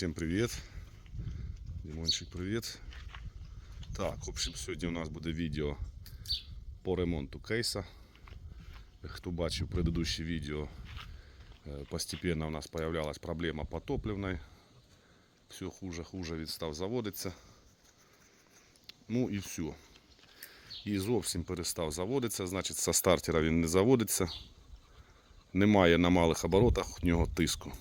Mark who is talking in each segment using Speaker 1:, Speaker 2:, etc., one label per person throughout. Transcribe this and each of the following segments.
Speaker 1: всем привет. Димончик, привет. Так, в общем, сьогодні у нас буде відео по ремонту кейса. Хто бачив предыдущее відео, е, постепенно у нас появлялась проблема по топливной. Все хуже, хуже він став заводитися. Ну і все. І зовсім перестав заводитися, значить, со стартера він не заводиться. Немає на малих оборотах у нього тиску.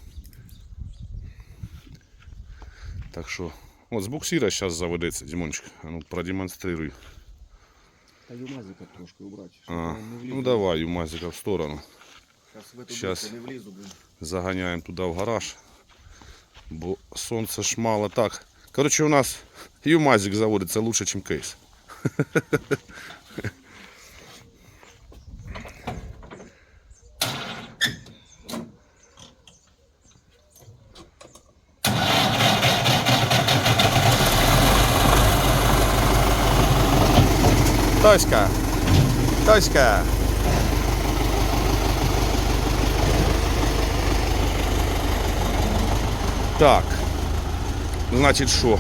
Speaker 1: Так що, от з буксира зараз заведеться, Дімончик. А ну продемонструй.
Speaker 2: Та юмазика трошки убрати.
Speaker 1: А, ну давай, Юмазика в сторону.
Speaker 2: Щас в эту дырку не влізу, блин.
Speaker 1: Заганяємо туди в гараж. Бо сонце ж мало так. Коротше, у нас Юмазик заводиться лучше, ніж кейс. Тоська! Тоська! Так. Значить, що?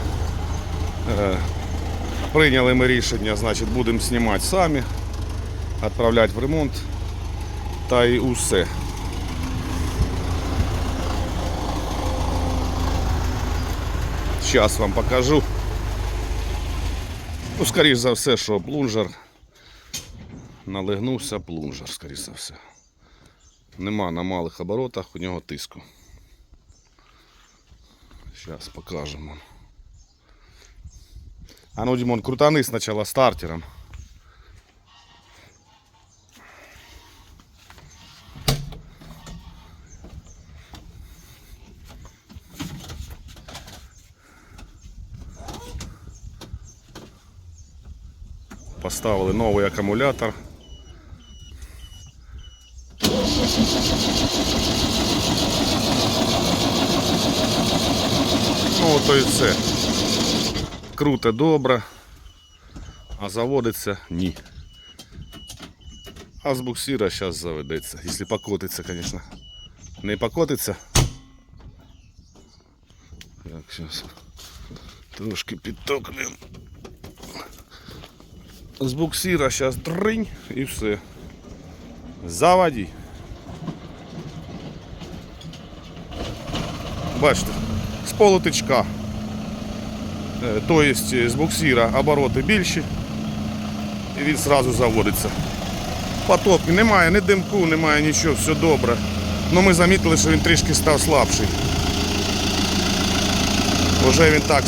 Speaker 1: Е, прийняли ми рішення, значить, будемо знімати самі, відправляти в ремонт. Та й усе. Зараз вам покажу. Ну, скоріш за все, що плунжер. Налигнувся плунжер, скоріш за все. Нема на малих оборотах у нього тиску. Сейчас покажемо. А ну, Димон, крутани сначала стартером. Поставили новий акумулятор. Ну, ото і все. Круто, добре. А заводиться ні. А з буксира зараз заведеться. Якщо покотиться, звісно. Не покотиться. Так, зараз. Трошки підтоклюємо. З буксира зараз дринь і все. Заводи. Бачите, з полутичка. Е, То есть з буксира обороти більші і він зразу заводиться. Потоки немає, ні димку, немає нічого, все добре. Ну ми замітили, що він трішки став слабший. Уже він так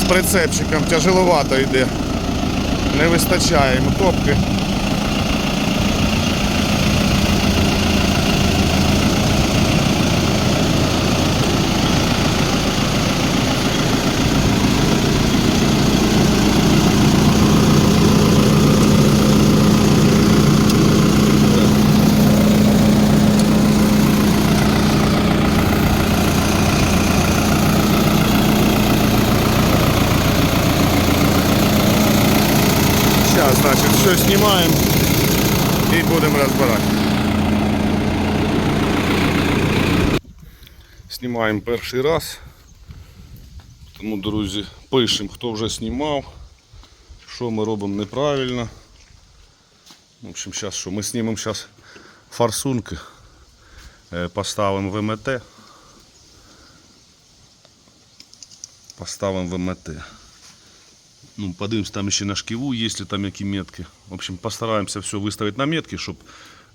Speaker 1: з прицепчиком тяжеловато йде. Не вистачає. Йому все снимаем и будем разбирать. Знімаємо перший раз. Тому, друзі, пишемо, хто вже знімав, що ми робимо неправильно. В общем, зараз що? Ми знімемо зараз форсунки, е, поставимо ВМТ. Поставимо ВМТ. Ну, подивимось там ще на шкиву, есть ли там які метки. В общем, постараемся все выставить на метки, щоб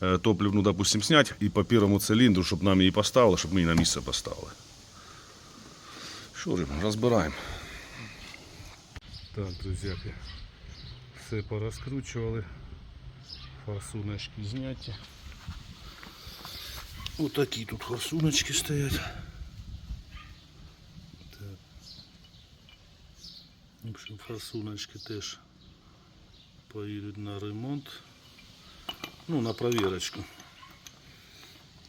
Speaker 1: е, топливну, допустим, снять і по первому циліндру, щоб нам її поставили, щоб ми її на місце поставили. Що ж, розбираємо. Так, друзяки, все порозкручували. Форсуночки зняті. Отакі тут форсуночки стоять. В общем, форсуночки теж поїдуть на ремонт. Ну, на проверочку.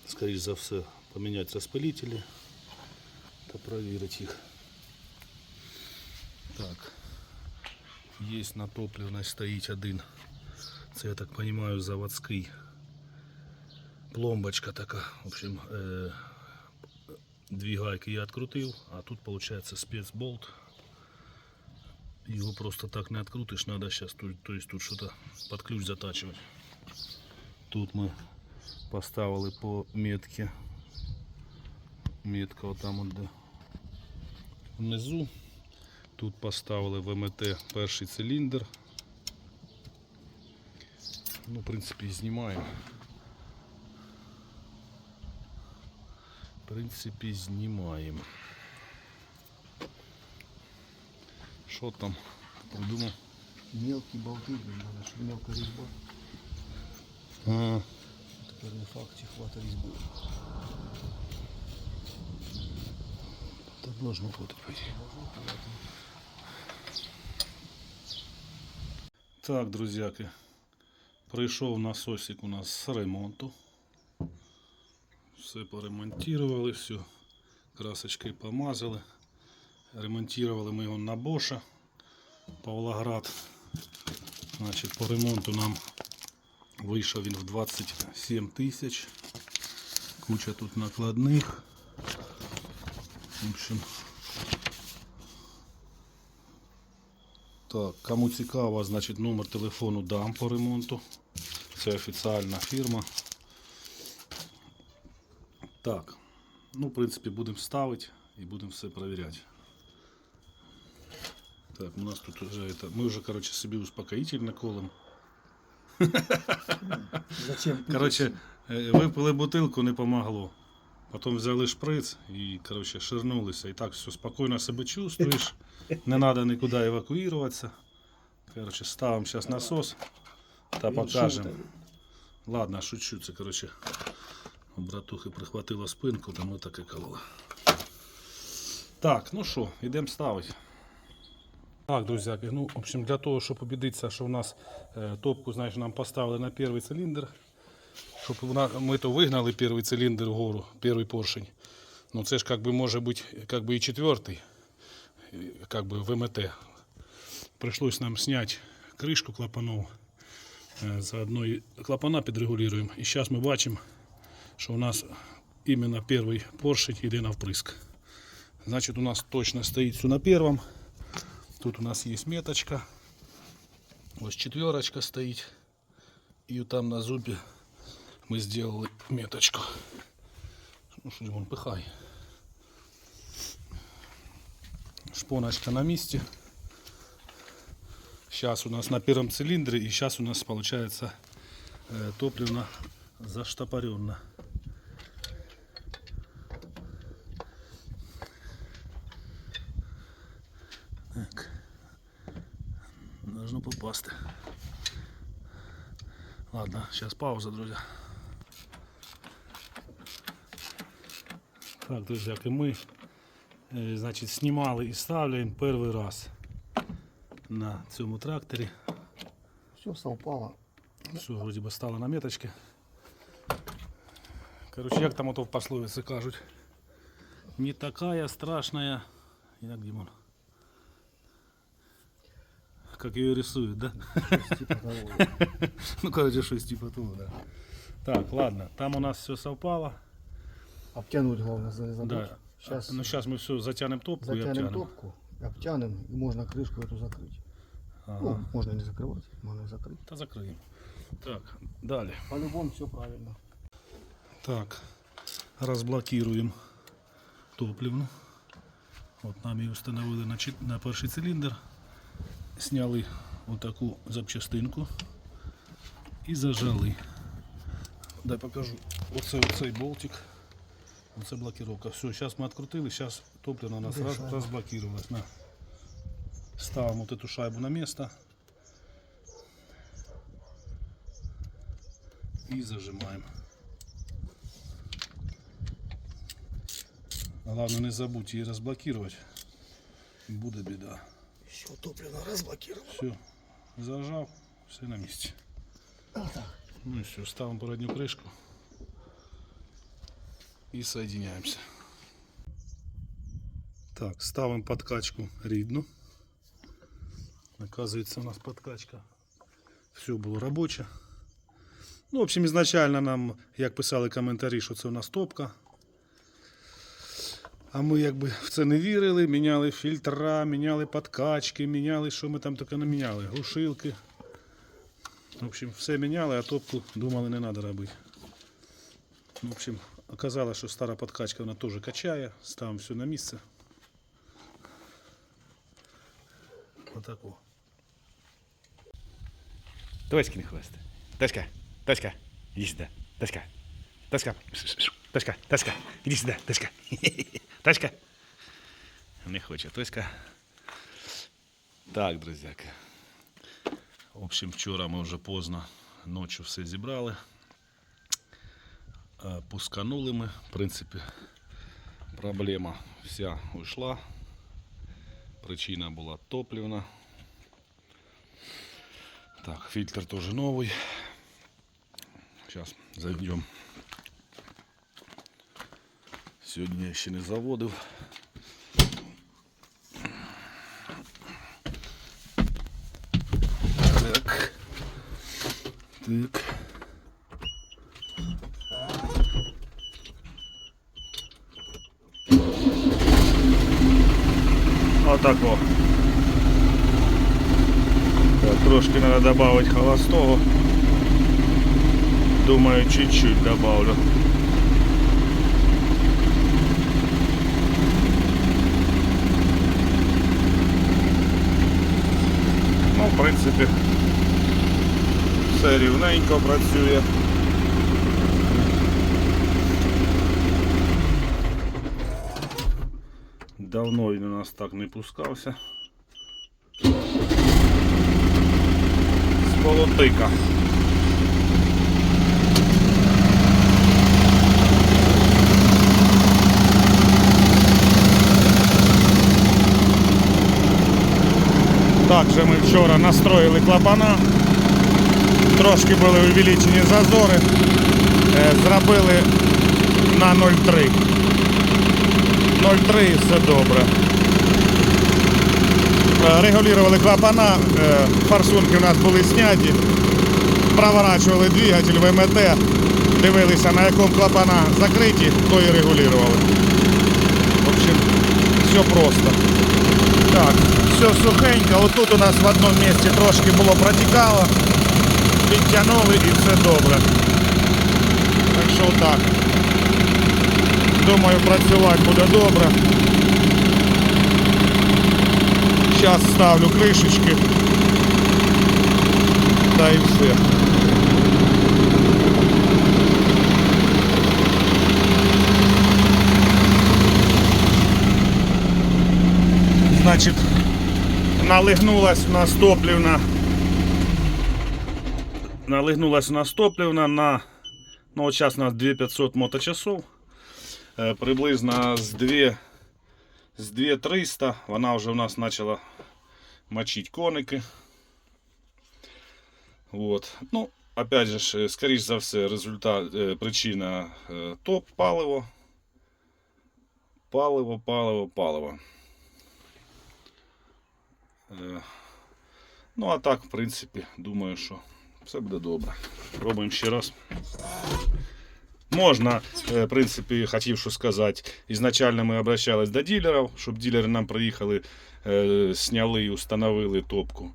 Speaker 1: Скоріше за все, поміняти розпилителі та провірити їх. Так. Є на топливной стоїть один. Це, я так розумію, заводський. Пломбочка така. В общем, е, Дві гайки я відкрутив, а тут виходить спецболт. Його просто так не відкрутиш, треба зараз тут, то есть тут щось під ключ затачувати. Тут ми поставили по метці. Метка отам от де внизу. Тут поставили ВМТ перший циліндр. Ну, в принципі, знімаємо. В принципі, знімаємо. Що там? Придумав?
Speaker 2: Мелкие болты, блин, надо, чтобы мелкая резьба.
Speaker 1: А,
Speaker 2: Теперь не факт, чи хвата резьбы.
Speaker 1: так должно бути. по ідеї. Так, друзяки, прийшов насосик у нас з ремонту. Все поремонтували, все, красочкою помазали. Ремонтували ми його на Боша, Павлоград. Значить, по ремонту нам вийшов він в 27 тисяч. Куча тут накладних. В общем, Так, кому цікаво, значить номер телефону дам по ремонту. Це офіціальна фірма. Так, ну, в принципі, будемо ставити і будемо все перевіряти. Так, у нас тут вже это, ми вже, короче, собі успокоїтель наколем.
Speaker 2: Зачем?
Speaker 1: Короче, е, випили бутилку, не помогло. Потім взяли шприц і, короче, ширнулися. І так все спокійно себе чувствуєш. Не треба нікуди евакуюватися. Короче, ставимо зараз насос та покажемо. Ладно, шучу, це, короче, у братухи прихватило спинку, тому так і колола. Так, ну що, йдемо ставити. Так, друзяки, ну, в общем, для того, щоб убедитися, що у нас е, топку, знаєш, нам поставили на перший циліндр, щоб вона, ми то вигнали перший циліндр вгору, перший поршень. Ну це ж как бы може бути как бы і четвертий, е, как бы ВМТ. Пришлось нам снять кришку клапанов. Е, Заодно і клапана підрегулюємо. І зараз ми бачимо, що у нас іменно перший поршень йде на вприск. Значить, у нас точно стоїть все на першому. Тут у нас є меточка. Ось четверочка стоїть. І там на зубі ми зробили меточку. Ну що ж він пихай. Шпоночка на місці. Сейчас у нас на первом цилиндре и сейчас у нас получается э, топливно заштопоренно. Должно попасть. Ладно, сейчас пауза, друзья. Так, друзьяки, ми е, значить, знімали і ставляємо перший раз на цьому тракторі.
Speaker 2: Все совпало.
Speaker 1: Все, вроді би стало на меточки. Короче, як там ото в пословиці кажуть. Не такая страшная. Як Дімон? Как ее рисуют, да?
Speaker 2: Типа того.
Speaker 1: Ну, короче, щось типа того, да. Так, ладно, там у нас все совпало.
Speaker 2: Обтянуть главное за- забыть.
Speaker 1: Да.
Speaker 2: Сейчас
Speaker 1: Ну, сейчас мы все затянем топку и
Speaker 2: затянем
Speaker 1: обтянем.
Speaker 2: топку, обтянем, и можно крышку эту закрыть.
Speaker 1: Ага.
Speaker 2: Ну, можно не закрывать, можно и закрыть.
Speaker 1: Та закриємо. Так, далі.
Speaker 2: По-любому все правильно.
Speaker 1: Так, розблокируємо топливну. От нам її встановили на, чи- на перший циліндр. Сняли отаку запчастинку і зажали. Дай покажу. Оце оцей болтик. Оце блокировка. Все, зараз ми відкрутили, зараз топливно у нас
Speaker 2: Де
Speaker 1: роз,
Speaker 2: шайба?
Speaker 1: На. Ставимо вот эту шайбу на место. И зажимаем. Главное не забудь її розблокувати. Буде біда.
Speaker 2: Еще топливно разблокировал.
Speaker 1: Все, зажав, все на місці. Ну і все, ставимо передню кришку і соединяємося. Так, ставимо подкачку рідну. Оказується, у нас подкачка. Все було робоче. Ну, в общем, ізначально нам, як писали коментарі, що це у нас топка. А ми якби в це не вірили, міняли фільтра, міняли подкачки, міняли, що ми там таке не міняли, глушилки. В общем, все міняли, а топку думали не треба робити. В общем, оказалось, що стара подкачка вона теж качає, ставимо все на місце. Отако.
Speaker 3: Тоськин хвост. Тоська, Тоська, иди сюда. Тоська, Тоська, Тоська, Тоська, иди сюда, Тоська. Тоська. Не хоче Тоська.
Speaker 4: Так, друзяки. В общем, вчора ми вже поздно ночі все зібрали. Е, Пусканули ми. В принципі, проблема вся уйшла. Причина була топлівна. Так, фильтр тоже новый. Сейчас зайдем. Сьогодні я ще не заводив. Так. Так.
Speaker 1: Отако. Так, трошки треба добавить холостого. Думаю, чуть-чуть добавлю. Ну, в принципі, все рівненько працює. Давно він у нас так не пускався. З полотика. Також ми вчора настроїли клапана. Трошки були увеличені зазори. Е, Зробили на 0,3. 0,3 і все добре. Е, Регулювали клапана, е, форсунки у нас були зняті. Проворачували двигатель ВМТ, дивилися на якому клапана закриті, то і регулювали. В общем, все просто. Так, все сухенько. Отут у нас в одному місці трошки було протікало. Підтягнули і все добре. Так що так. Думаю, працювати буде добре. Зараз ставлю кришечки. Та і все. Значить, налигнулась у нас топлівна. Налигнулась у нас топлівна на ну, от зараз у нас 2500 моточасов. Е, приблизно з 2 з 2300 вона вже у нас почала мочити коники. Вот. Ну, опять же, ж, скоріш за все, результат, е, причина е, топ паливо. Паливо, паливо, паливо. Е, Ну, а так, в принципі, думаю, що все буде добре. Пробуємо ще раз. Можна, е, в принципі, хотів що сказати, ізначально ми обращались до дилерів, щоб дилери нам приїхали, е, сняли і установили топку.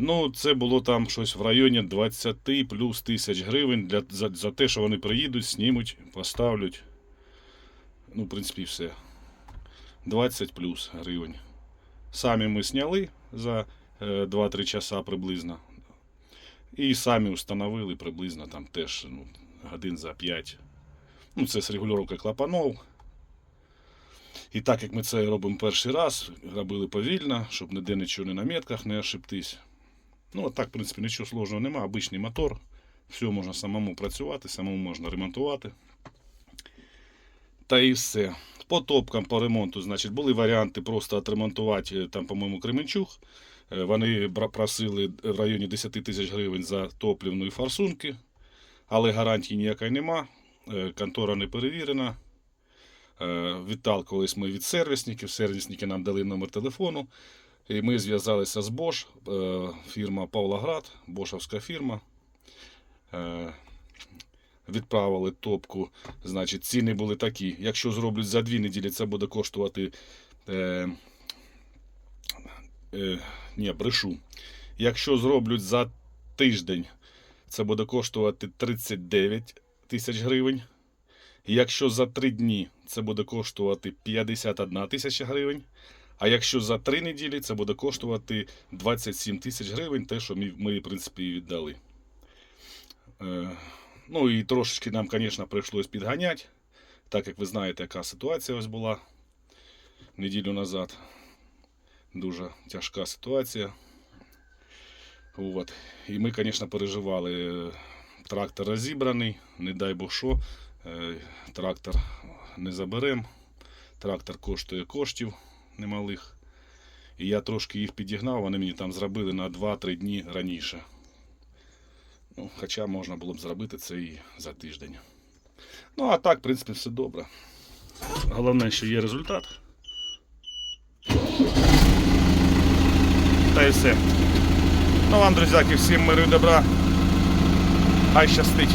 Speaker 1: Ну, це було там щось в районі 20 плюс тисяч гривень для, за, за те, що вони приїдуть, знімуть, поставлять. Ну, в принципі, все. 20 плюс гривень. Самі ми сняли за е, 2-3 часа приблизно. І самі встановили приблизно там теж ну, годин за 5. Ну, це з регулювання клапанов. І так як ми це робимо перший раз, робили повільно, щоб ніде нічого не на метках не ошибтись. Ну, так, в принципі, нічого сложного немає. Обичний мотор. Все можна самому працювати, самому можна ремонтувати. Та і все. По топкам, по ремонту, значить, були варіанти просто отремонтувати, е, там, по-моєму, Кременчуг. Е, Вони просили в районі 10 тисяч гривень за топлівну і форсунки, але гарантії ніякої нема. Е, Контора не перевірена. Відталкувались ми від сервісників. Сервісники нам дали номер телефону. І ми зв'язалися з Bosch, фірма Павлоград, Бошовська фірма. Е, відправили топку. Значить, ціни були такі. Якщо зроблять за дві неділі, це буде коштувати. Е, е, ні, брешу. Якщо зроблять за тиждень, це буде коштувати 39 тисяч гривень. Якщо за 3 дні, це буде коштувати 51 тисяча гривень. А якщо за 3 неділі, це буде коштувати 27 тисяч гривень, те, що ми, в принципі, і віддали. Ну і трошечки нам, звісно, прийшлось підганяти, так як ви знаєте, яка ситуація ось була неділю назад. Дуже тяжка ситуація. От. І ми, звісно, переживали. Е, Трактор розібраний, не дай Бог що. Е, Трактор не заберемо. Трактор коштує коштів немалих. І я трошки їх підігнав, вони мені там зробили на 2-3 дні раніше. Ну, хоча можна було б зробити це і за тиждень. Ну, а так, в принципі, все добре. Головне, що є результат. Та і все. Ну вам, друзяки, всім миру і добра. Хай щастить.